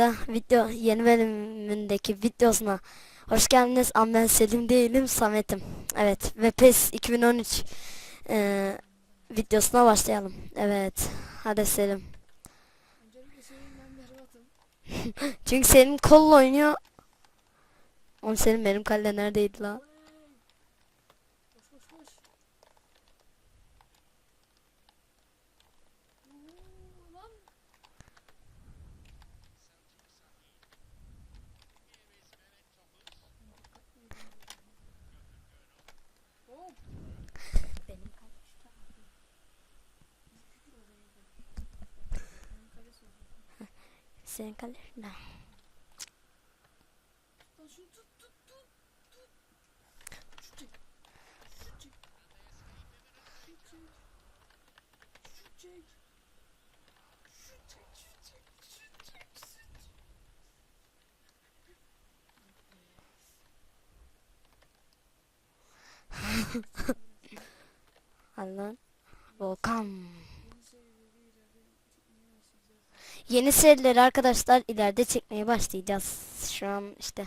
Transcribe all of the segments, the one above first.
Oyunda video yeni bölümündeki videosuna hoş geldiniz. Ama ben Selim değilim Samet'im. Evet ve PES 2013 eee, videosuna başlayalım. Evet hadi Selim. Çünkü Selim kolla oynuyor. Oğlum Selim benim kale neredeydi la? Senin kalır. Yeni serileri arkadaşlar ileride çekmeye başlayacağız. Şu an işte.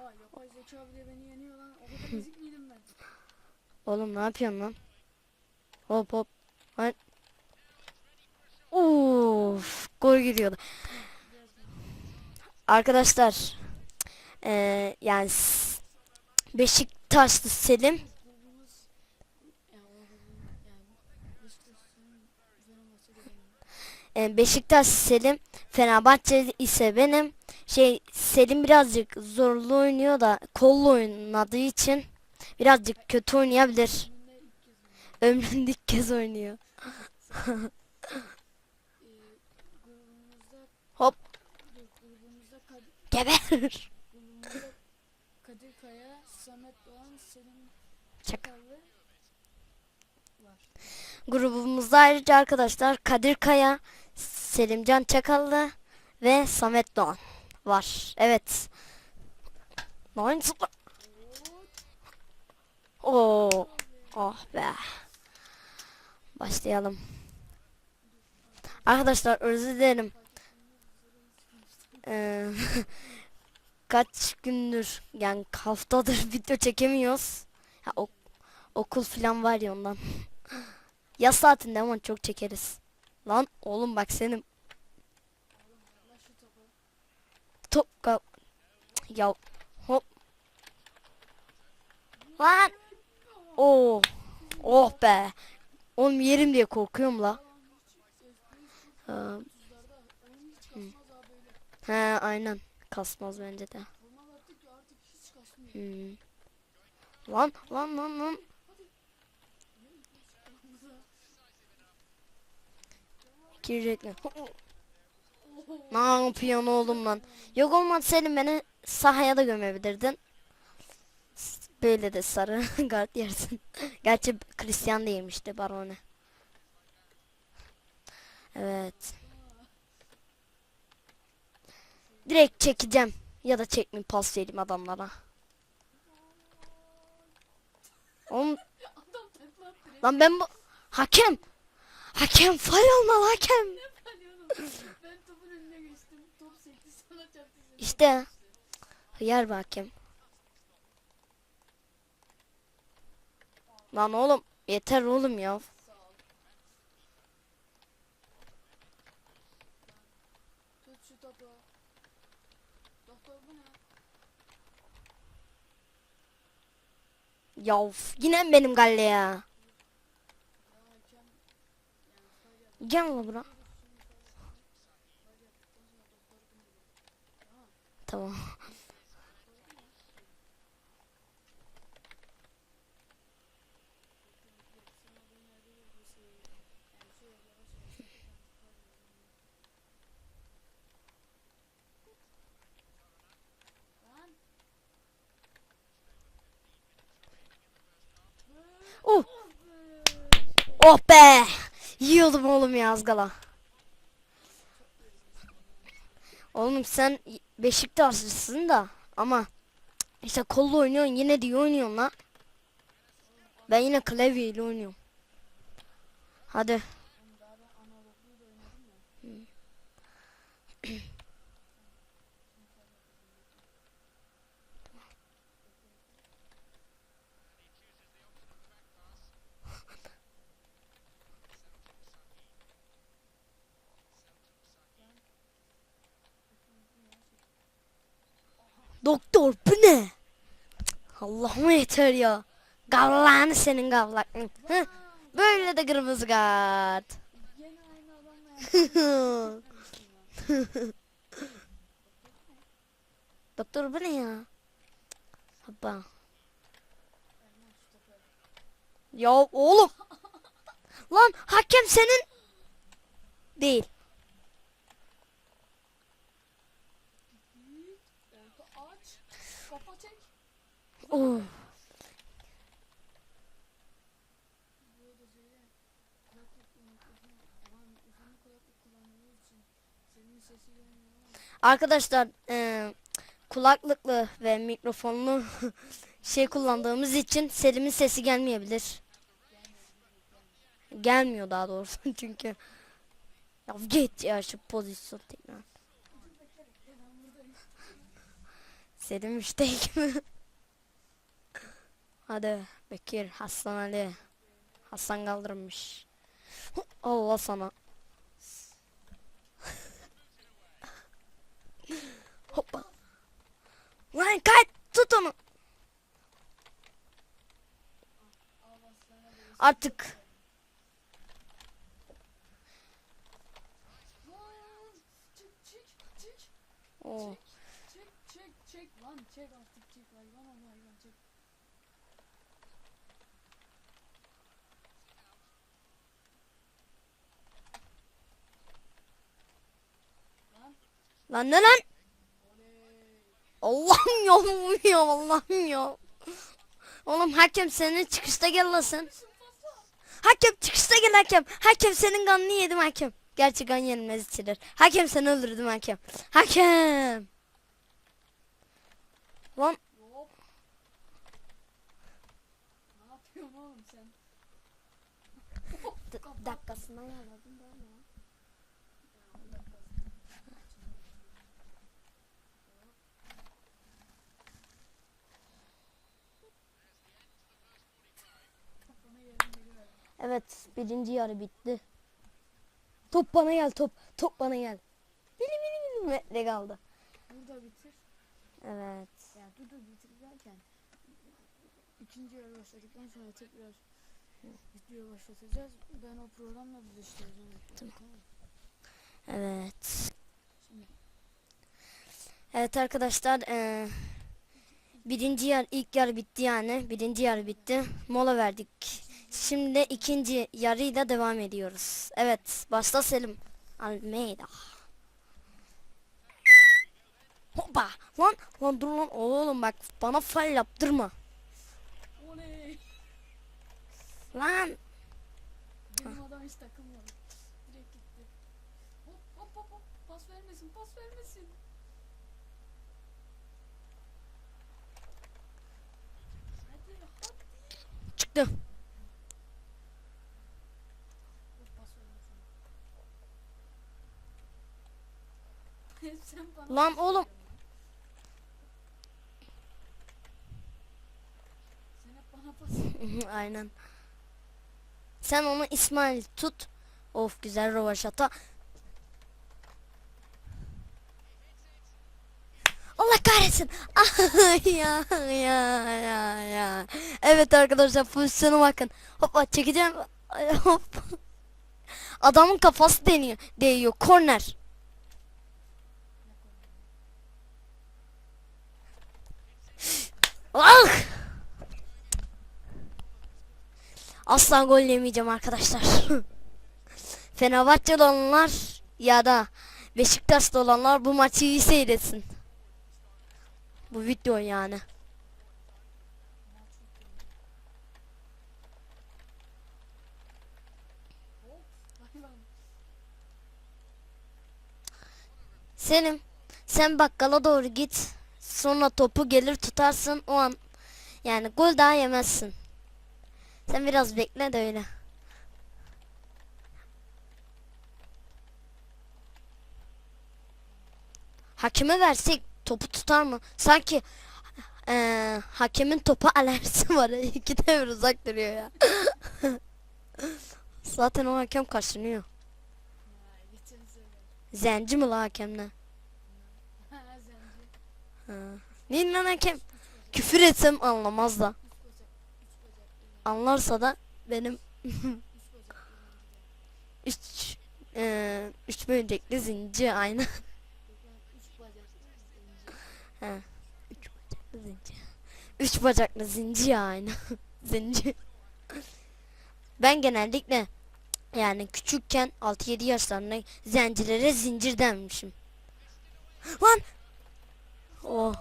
Oha yapay zeka bile beni yeniyor lan. O kadar ezik miydim ben? Oğlum ne yapıyorsun lan? Hop hop. Lan. Uf, gol giriyordu. Arkadaşlar eee yani Beşiktaşlı Selim Grubumuz yani o grubun yani Beşiktaş'ın Fenerbahçe'de eee, Beşiktaş Selim Fenerbahçe ise benim şey Selim birazcık zorlu oynuyor da kollu oynadığı için birazcık kötü oynayabilir. Ömründe ilk kez oynuyor. Ee, Hop. Geber. Kadir. Grubumuzda ayrıca arkadaşlar Kadir Kaya, Selimcan Çakallı ve Samet Doğan var. Evet. Zıpla. Oo. Oh be. Başlayalım. Arkadaşlar özür dilerim. Ee, kaç gündür yani haftadır video çekemiyoruz. Ya, ok- okul falan var ya ondan. Yaz saatinde ama çok çekeriz. Lan oğlum bak senin top ka- ya hop. Lan. Oo. Oh be. Oğlum yerim diye korkuyorum la. Ee, he aynen. Kasmaz bence de. Hmm. Lan lan lan lan. Girecekler. Ne yapıyorsun oğlum lan? Yok olmadı senin beni sahaya da gömebilirdin. Böyle de sarı guard yersin. Gerçi Christian değilmişti Barone. Evet. Direkt çekeceğim. Ya da çekmeyeyim pas vereyim adamlara. Oğlum lan ben bu... Hakem! Hakem faul olmalı hakem. Ben topun önüne geçtim. Top sekti sana çarptı. İşte. Hıyar be hakem. Lan oğlum yeter oğlum ya. Sağ ol. Tut şu topu. Doktor bu ne? Ya of, yine benim galle ya. Gel la bura. Tamam. Oh! Oh be! Yiyordum oğlum ya az kala. Oğlum sen Beşiktaşlısın da ama işte kollu oynuyorsun yine diye oynuyorsun lan. Ben yine klavyeyle oynuyorum. Hadi. Oğlum daha ben analogluyu da oynadım ya. Doktor bu ne? Allah'ım yeter ya. Gavlağını senin gavlaklığın. Heh, Böyle de kırmızı kart. Doktor bu ne ya? Hoppa. Ya oğlum. Lan hakem senin. Değil. Git. Orta aç. Kafa çek. Oh. Bu arada söyle. Kulaklık mikrofon. Aman mikrofonu kulaklık kullandığımız için senin sesi gelmiyor Arkadaşlar eee, kulaklıklı ve mikrofonlu şey kullandığımız için Selim'in sesi gelmeyebilir. Gelmiyor daha doğrusu çünkü. Ya git ya şu pozisyon tekrar. Selim müştek mi? Hadi Bekir, Hasan Ali. Hasan kaldırmış. Allah sana. Hoppa. Lan kayıt tut onu. Artık Lan. Lan lan? oley. Allah'ım ya Allah'ım ya. Oğlum hakem senin çıkışta gel lan fazla. Hakem çıkışta gel hakem. Hakem senin kanını yedim hakem. Gerçi kan yenilmez içilir. Hakem seni öldürdüm hakem. Hakem. Lan. Ne yapıyorsun oğlum sen? dakikasına yaladım ben ya. Kafana yerin geliver. Evet birinci yarı bitti. Top bana gel top. Top bana gel. Bili bili bili metre kaldı. Burada bitir. Evet. Yani dur dur bitir derken ikinci yarı başladıktan sonra tekrar video başlatacağız. Ben o programla birleştireceğim. Tamam. Evet. Şimdi Evet arkadaşlar eee, birinci yer ilk yarı bitti yani birinci yarı bitti mola verdik şimdi ikinci yarıyla devam ediyoruz evet başla Selim Almeida Hoppa lan lan dur lan oğlum bak bana fal yaptırma oley. lan adam hiç takılmadı. Direkt gitti. Hop hop hop hop. Pas vermesin pas vermesin. Hadi hadi. çıktı Hop pas vermesin. Hep sen bana Lan oğlum. aynen sen onu İsmail tut of güzel rovaşata Allah kahretsin. Ah, ya ya ya ya. Evet arkadaşlar pozisyona bakın. Hoppa çekeceğim. Hop. Adamın kafası deniyor, değiyor. Korner. Ah! Asla gol yemeyeceğim arkadaşlar. Fenerbahçeli olanlar ya da Beşiktaşlı olanlar bu maçı iyi seyretsin. Bu video yani. Selim sen bakkala doğru git. Sonra topu gelir tutarsın o an. Yani gol daha yemezsin. Sen biraz bekle de öyle. Hakeme versek topu tutar mı? Sanki eee, hakemin topa alerjisi var. İki de bir uzak duruyor ya. Zaten o hakem sefer. Zenci mi la hakemle? Ha zenci. Ha. Ne lan hakem? Küfür etsem anlamaz da. Anlarsa da benim üç eee üç böcekli zinci aynı. He. Üç bacaklı zinci. Üç bacaklı zinci aynı. zinci. Ben genellikle yani küçükken 6-7 yaşlarında zencilere zincir denmişim. Lan! Canım.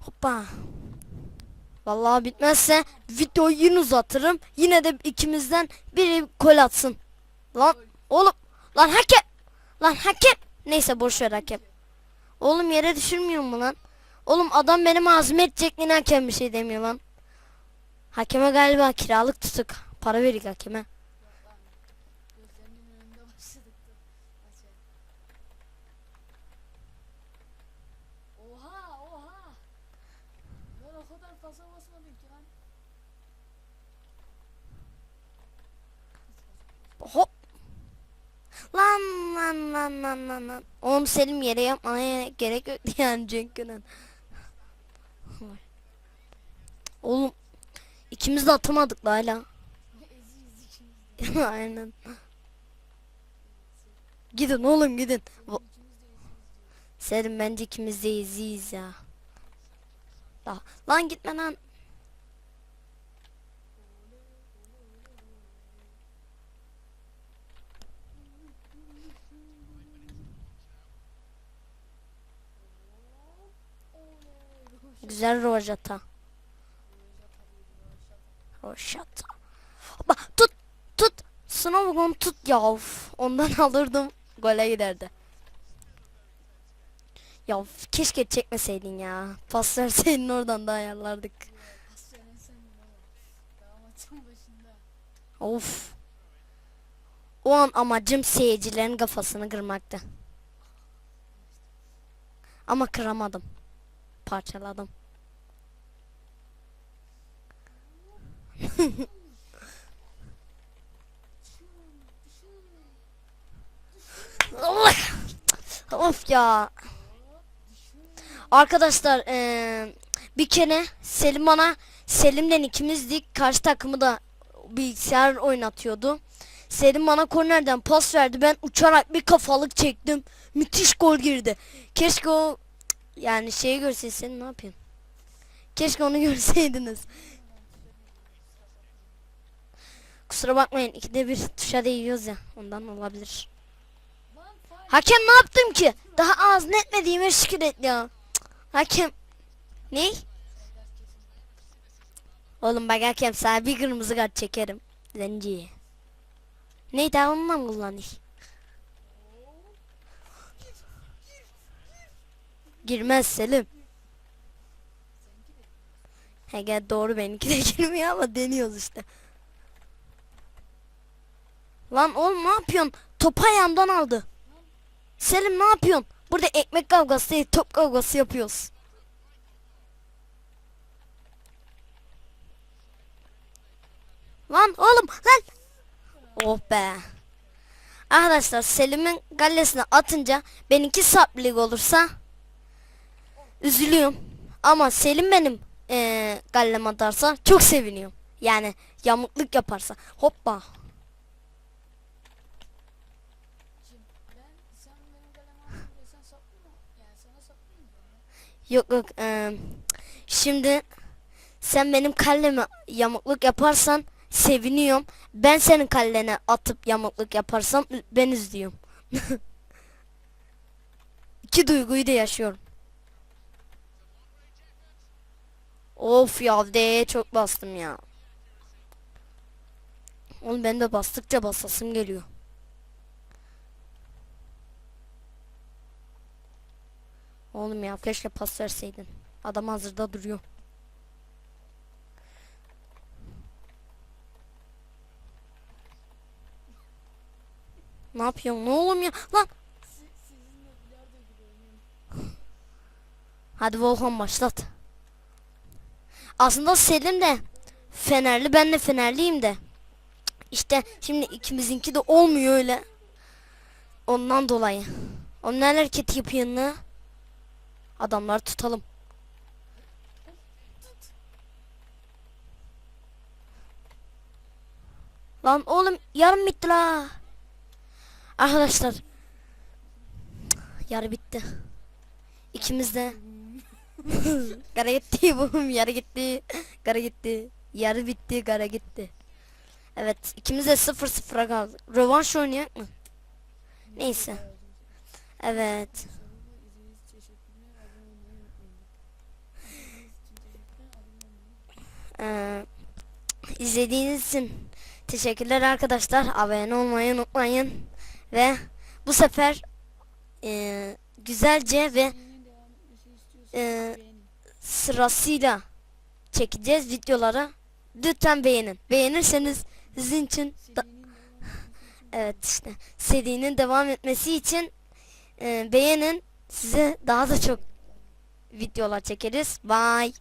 Hoppa. Vallahi bitmezse videoyu yine uzatırım. Yine de ikimizden biri gol atsın. Lan oğlum. Lan hakem. Lan hakem. Neyse boş ver hakem. Oğlum yere düşürmüyor mu lan? Oğlum adam benim ağzıma edecek yine hakem bir şey demiyor lan. Hakeme galiba kiralık tutuk. Para verik hakeme. Oha oha. Ben o kadar pasa basmadım ki lan. Hop. Lan lan lan lan lan lan. Oğlum Selim yere yapmaya gerek yok yani Cenk'in. Oğlum ikimiz de atamadık da hala. Aynen. Gidin oğlum gidin. Selim bence ikimiz de iyiyiz ya. Da- Lan gitme lan. Güzel rojata. Rojata. Bak tut tut. Snowgon tut ya. of. Ondan alırdım. Gole giderdi. Ya keşke çekmeseydin ya. Pas verseydin oradan da ayarlardık. Of. O an amacım seyircilerin kafasını kırmaktı. Ama kıramadım. Parçaladım. Of ya. Arkadaşlar eee, bir kere Selim bana Selim'den ikimizdik. Karşı takımı da bilgisayar oynatıyordu. Selim bana kornerden pas verdi. Ben uçarak bir kafalık çektim. Müthiş gol girdi. Keşke o yani şeyi görseydin ne yapıyorsun? Keşke onu görseydiniz. Kusura bakmayın ikide bir tuşa değiyoruz ya ondan olabilir. Hakem ne yaptım ki? Daha ağzını etmediğime şükür et ya. Cık, Hakem. Ne? Oğlum bak hakem sana bir kırmızı kart çekerim. Zenci. Ne daha onunla mı Girmez Selim. He gel doğru benimki de girmiyor ama deniyoruz işte. Lan oğlum ne yapıyorsun? Topu ayağımdan aldı. Selim ne yapıyorsun? Burada ekmek kavgası değil top kavgası yapıyoruz. Lan oğlum lan. Oh be. Arkadaşlar Selim'in gallesine atınca benimki saplik olursa üzülüyorum. Ama Selim benim eee gallem atarsa çok seviniyorum. Yani yamukluk yaparsa. Hoppa. Yok yok. eee, şimdi sen benim kalleme yamukluk yaparsan seviniyorum. Ben senin kallene atıp yamukluk yaparsam ben üzülüyorum. İki duyguyu da yaşıyorum. Of ya D'ye çok bastım ya. Oğlum ben de bastıkça basasım geliyor. Oğlum ya keşke pas verseydin. Adam hazırda duruyor. Ne yapıyorsun? Ne oğlum ya? Lan. Hadi Volkan başlat. Aslında Selim de Fenerli ben de Fenerliyim de. İşte şimdi ikimizinki de olmuyor öyle. Ondan dolayı. O ne hareket yapıyor ne? Adamları tutalım. Lan oğlum yarım bitti la. Arkadaşlar. Yarı bitti. İkimiz de. Gara gitti bu yarı gitti. Gara gitti. Yarı bitti gara gitti. Evet ikimiz de 0-0'a kaldık. Rövanş oynayak mı? Neyse. Evet. Ee, izlediğiniz için teşekkürler arkadaşlar. Abone olmayı unutmayın. Ve bu sefer e, güzelce ve Beğenin. sırasıyla çekeceğiz videoları. Lütfen beğenin. Beğenirseniz sizin da- için evet işte serinin devam etmesi için e, beğenin. Size daha da çok videolar çekeriz. Bye.